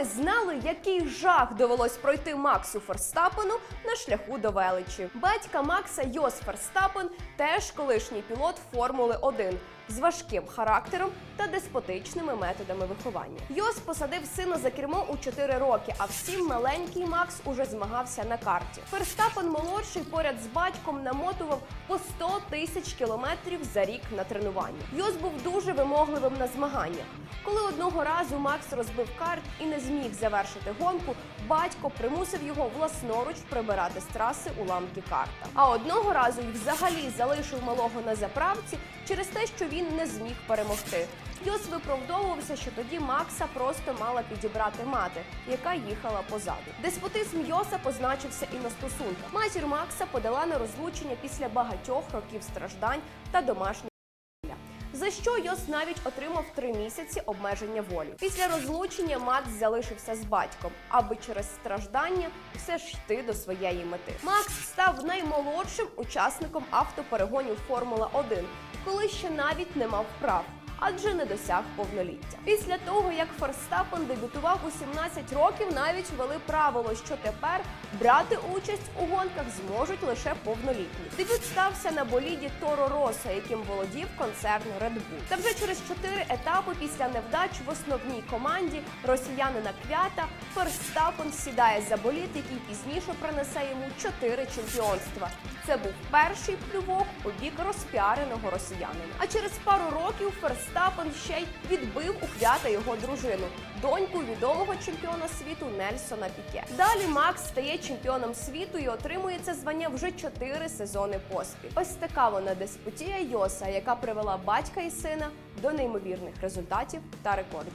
ви знали, який жах довелось пройти Максу Ферстапену на шляху до величі? Батька Макса Йос Ферстапен теж колишній пілот Формули 1 з важким характером та деспотичними методами виховання. Йос посадив сина за кермо у 4 роки, а всім маленький Макс уже змагався на карті. Ферстапен молодший поряд з батьком намотував по 100 тисяч кілометрів за рік на тренування. Йос був дуже вимогливим на змаганнях. Коли одного разу Макс розбив карт і не зміг завершити гонку, батько примусив його власноруч прибирати з траси уламки карта. А одного разу й взагалі залишив малого на заправці через те, що він не зміг перемогти. Йос виправдовувався, що тоді Макса просто мала підібрати мати, яка їхала позаду. Деспотизм Йоса позначився і на стосунках. Матір Макса подала на розлучення після багатьох років страждань та домашніх що Йос навіть отримав три місяці обмеження волі. Після розлучення Макс залишився з батьком, аби через страждання все ж йти до своєї мети. Макс став наймолодшим учасником автоперегонів Формула 1, коли ще навіть не мав прав. Адже не досяг повноліття. Після того, як Ферстапен дебютував у 17 років, навіть ввели правило, що тепер брати участь у гонках зможуть лише повнолітні. Дебют стався на боліді Торо Роса, яким володів концерн Red Bull. Та вже через чотири етапи після невдач в основній команді росіянина Квята Ферстапен сідає за болід, який пізніше принесе йому чотири чемпіонства. Це був перший плювок у бік розпіареного росіянина. А через пару років Ферстапен ще й відбив у Квята його дружину, доньку відомого чемпіона світу Нельсона Піке. Далі Макс стає чемпіоном світу і отримує це звання вже чотири сезони поспіль. Ось така вона деспотія Йоса, яка привела батька і сина до неймовірних результатів та рекордів.